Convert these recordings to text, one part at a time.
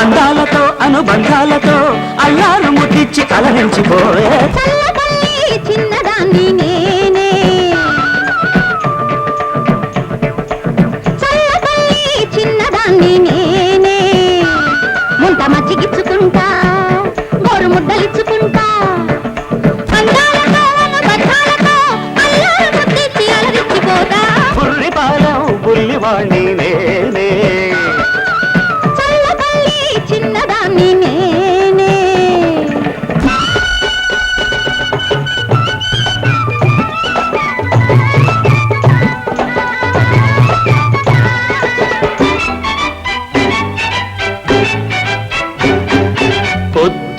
అందాలతో అనుబంధాలతో అయ్యారు ముట్టించి కలరించిపోయే చిన్నదాన్ని నేనే చల్లబల్లి చిన్నదాన్ని నేనే ముంత మజ్జిగిచ్చుకుంటా గోరు ముద్దలిచ్చుకుంటా అందాలతో నేనే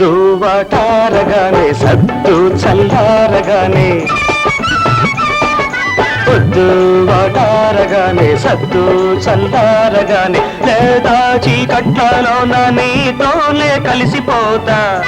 పొద్దు వాటారగానే సద్దు చల్లారగానే. పొద్దు వాటారగానే సద్దు చల్లారగానే. లేదా చీకట్లలో నా నీతోనే కలిసిపోతా.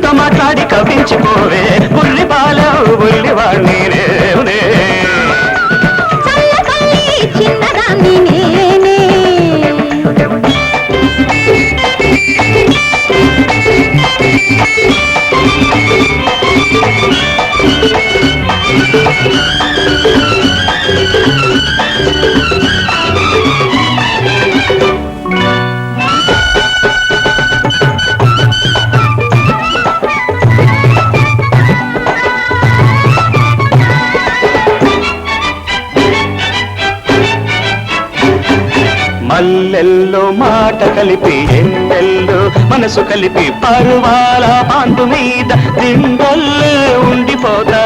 కందులతో మాట్లాడి కవించిపోవే. మల్లెల్లో మాట కలిపి ఎన్నెల్లో మనసు కలిపి పరువాల పాండు మీద దిండల్లే ఉండిపోతా.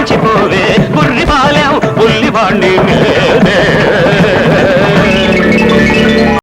తరించిపోవే